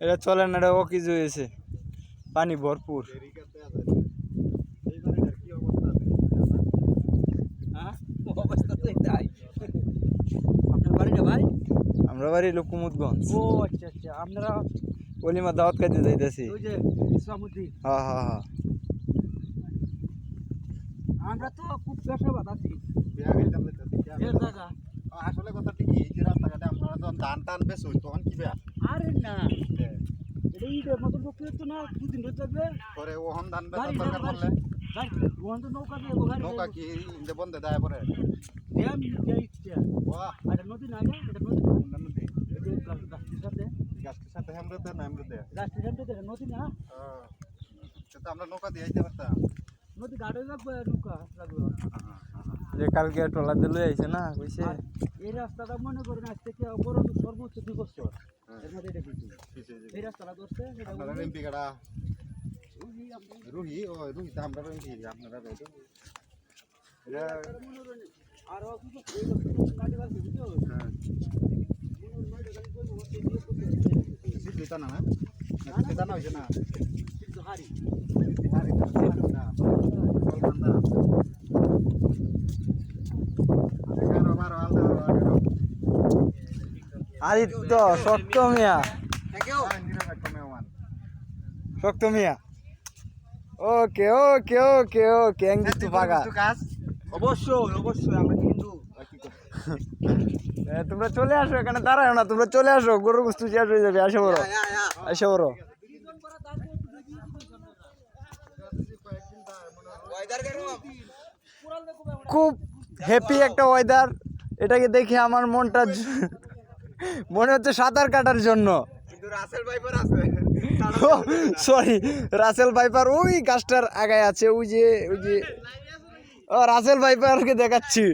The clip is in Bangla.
এটা চলে না এটা ও কিছু হয়েছে। পানি ভরপুর। হ্যাঁ? আমরা বাড়ি হলো কুমুদগঞ্জ ও আচ্ছা আচ্ছা। আপনারা অলিমা দাওয়াত খাইতে যাইতেছি। ওই যে ইসলামুদ্দিন। হ্যাঁ হ্যাঁ হ্যাঁ আমরা তো খুব পেশাবাদ আছি। আসলে কথা ঠিক এই যে রাস্তাঘাটে আপনারা যখন ধান টান বেশ হই তখন কি আরে না। লোক তো না দুদিন ধরে যাবে পরে ওহন ধান দরকার পড়লে। তো নৌকা দিয়ে নৌকা কি ইন্দে বন্ধে দেয় পরে? ড্যাম দিয়ে ইচ্ছে। বাহ। এটা নদী না না এটা নদী না। নদী। এই গাছটির সাথে। গাছটির সাথে না গাছটির নদী না। সেটা আমরা নৌকা দিয়ে পারতাম। নদী ঘাটে লাগবে নৌকা লাগবে। যে কালকে টলা দিলে আইছে না কইছে। এই রাস্তাটা মনে করেন আজ থেকে বড় সর্বোচ্চ দুই বছর। এর মধ্যে এটা কিছু আপনারা বলি, এমপি কাটা ওই যে আমরা- রুহি ও রুহি তা আমরা এমপি আপনারা না না হয়েছে না কিন্তু হারি। আরে তো সিদ্ধ না কলকাতা এগারো বারো আলদা এগারো আদিত্য শক্ত মিয়া শক্ত মিয়া। ওকে ওকে ওকে ওকে এঙ্গিস্তু পাগা অবশ্যই অবশ্যই আমরা কিন্তু এ, তোমরা চলে আসো এখানে দাঁড়াও না তোমরা চলে আসো গরুর বস্তু শেষ হয়ে যাবে আসো বড়। আসো বড়। খুব হ্যাপি একটা ওয়েদার এটাকে দেখে আমার মনটা মনে হচ্ছে সাঁতার কাটার জন্য। কিন্তু রাসেল ভাইপার আছে সরি রাসেল ভাইপার ওই গাছটার আগায় আছে ওই যে ওই যে। ও রাসেল ভাইপারকে দেখাচ্ছি।